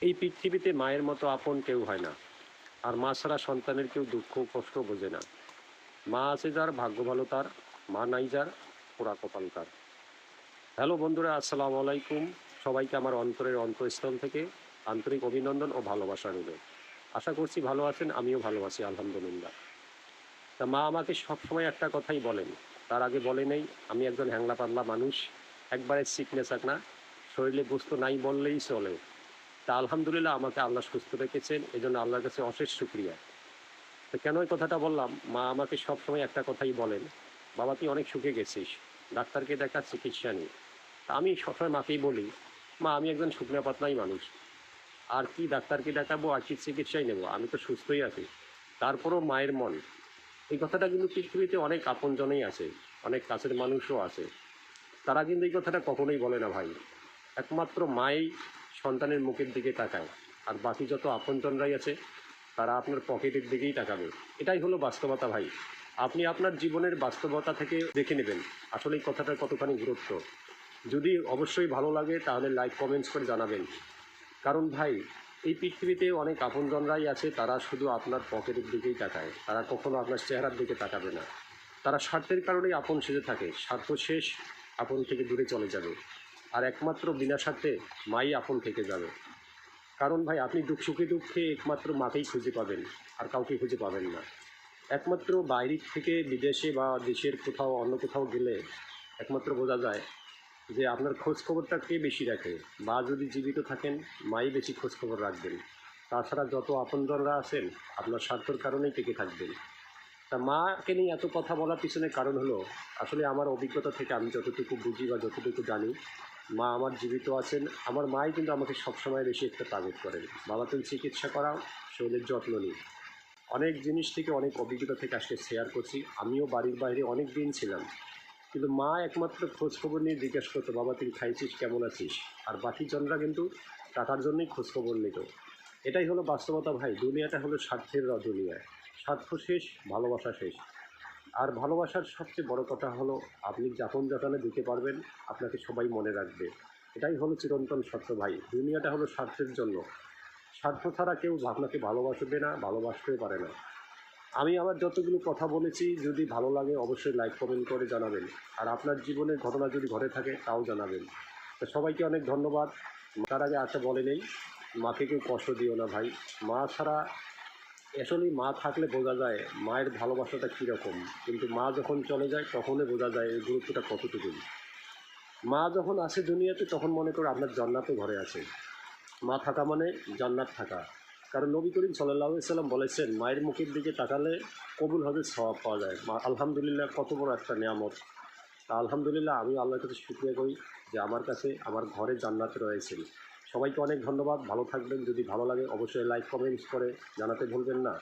এই পৃথিবীতে মায়ের মতো আপন কেউ হয় না। আর মা ছাড়া সন্তানের কেউ দুঃখ কষ্ট বোঝে না। মা আছে যার ভাগ্য ভালো তার, মা নাই যার পোড়া কপাল তার। হ্যালো বন্ধুরা, আসসালামু আলাইকুম। সবাইকে আমার অন্তরের অন্তঃস্থল থেকে আন্তরিক অভিনন্দন ও ভালোবাসা রইল। আশা করছি ভালো আছেন, আমিও ভালো আছি, আলহামদুলিল্লাহ। তা মা আমাকে সবসময় একটা কথাই বলেন। তার আগে বলে নেই, আমি একজন হ্যাংলা পাতলা মানুষ, একবারে সিকনেস এক না। শরীরে বস্তু নাই বললেই চলে। তা আলহামদুলিল্লাহ আমাকে আল্লাহ সুস্থ রেখেছেন এই জন্য আল্লাহর কাছে অশেষ শুক্রিয়া। তো কেন এই কথাটা বললাম? মা আমাকে সবসময় একটা কথাই বলেন, বাবা, তুই অনেক সুখে গেছিস, ডাক্তারকে দেখা চিকিৎসা তা আমি সবসময় মাকেই বলি, মা, আমি একজন শুকনো পাতলাই মানুষ, আর কি ডাক্তারকে দেখাবো, আর কি চিকিৎসাই নেব? আমি তো সুস্থই আছি। তারপরও মায়ের মন। এই কথাটা কিন্তু পৃথিবীতে অনেক আপনজনেই আছে, অনেক কাছের মানুষও আছে। তারা কিন্তু এই কথাটা কখনোই বলে না ভাই। একমাত্র মাই সন্তানের মুখের দিকে তাকায়। আর বাকি যত আপনজনরাই আছে, তারা আপনার পকেটের দিকেই তাকাবে। এটাই হলো বাস্তবতা ভাই। আপনি আপনার জীবনের বাস্তবতা থেকে দেখে নেবেন আসলে এই কথাটার কতখানি গুরুত্ব। যদি অবশ্যই ভালো লাগে, তাহলে লাইক কমেন্টস করে জানাবেন। কারণ ভাই, এই পৃথিবীতে অনেক আপনজনরাই আছে, তারা শুধু আপনার পকেটের দিকেই তাকায়। তারা কখনো আপনার চেহারার দিকে তাকাবে না। তারা স্বার্থের কারণেই আপন সেজে থাকে। স্বার্থ শেষ, আপন থেকে দূরে চলে যাবে। আর একমাত্র বিনা স্বার্থে মাই আপন থেকে যাবে। কারণ ভাই, আপনি দুঃখ সুখে দুঃখে একমাত্র মাকেই খুঁজে পাবেন, আর কাউকে খুঁজে পাবেন না। একমাত্র বাইরের থেকে বিদেশে বা দেশের কোথাও, অন্য কোথাও গেলে একমাত্র বোঝা যায় যে আপনার খোঁজ খবরটা কে বেশি রাখে বা যদি জীবিত থাকেন, মাই বেশি খোঁজ খবর রাখবেন। তাছাড়া যত আপনজনরা আছেন, আপনার স্বার্থর কারণেই টিকে থাকবেন। তা মাকে নিয়ে এত কথা বলার পিছনে কারণ হলো, আসলে আমার অভিজ্ঞতা থেকে আমি যতটুকু বুঝি বা যতটুকু জানি মা আমার জীবিত আছেন। আমার মাই কিন্তু আমাকে সবসময় বেশি একটা তাগিদ করেন। বাবা, তুমি চিকিৎসা করাও, শরীরের যত্ন নিই অনেক জিনিস থেকে, অনেক অভিজ্ঞতা থেকে আজকে শেয়ার করছি। আমিও বাড়ির বাইরে অনেক দিন ছিলাম। কিন্তু মা একমাত্র খোঁজখবর নিয়ে জিজ্ঞেস করতো, বাবা, তুই খাইছিস, কেমন আছিস? আর বাকি জনরা কিন্তু টাকার জন্যই খোঁজখবর নিত। এটাই হলো বাস্তবতা ভাই। দুনিয়াটা হলো স্বার্থের দুনিয়া স্বার্থ শেষ, ভালোবাসা শেষ। আর ভালোবাসার সবচেয়ে বড় কথা হলো, আপনি যাপন যাপনে দিতে পারবেন, আপনাকে সবাই মনে রাখবে। এটাই হলো চিরন্তন সত্য ভাই। দুনিয়াটা হলো স্বার্থের জন্য। স্বার্থ ছাড়া কেউ আপনাকে ভালোবাসবে না, ভালোবাসতেও পারে না। আমি আমার যতগুলো কথা বলেছি, যদি ভালো লাগে অবশ্যই লাইক, কমেন্ট করে জানাবেন। আর আপনার জীবনের ঘটনা যদি ঘটে থাকে, তাও জানাবেন। তো সবাইকে অনেক ধন্যবাদ। তার আগে আশা বলে নেই, মাকে কেউ কষ্ট দিও না ভাই। মা ছাড়া আসলেই মা থাকলে বোঝা যায় মায়ের ভালোবাসাটা কীরকম। কিন্তু মা যখন চলে যায়, তখনই বোঝা যায় এই গুরুত্বটা কতটুকু। মা যখন আসে দুনিয়াতে, তখন মনে করো আপনার জান্নাতও ঘরে আছে। মা থাকা মানে জান্নাত থাকা। কারণ নবী করিম সাল্লাম বলেছেন, মায়ের মুখের দিকে তাকালে কবুল হবে, সওয়াব পাওয়া যায়। মা আলহামদুলিল্লাহ কত বড় একটা নিয়ামত। আলহামদুলিল্লাহ আমি আল্লাহর কাছে শুক্রিয়া করি যে আমার কাছে, আমার ঘরে জান্নাত রয়েছে। সবাইকে অনেক ধন্যবাদ। ভালো থাকবেন। যদি ভালো লাগে, অবশ্যই লাইক কমেন্টস করে জানাতে ভুলবেন না।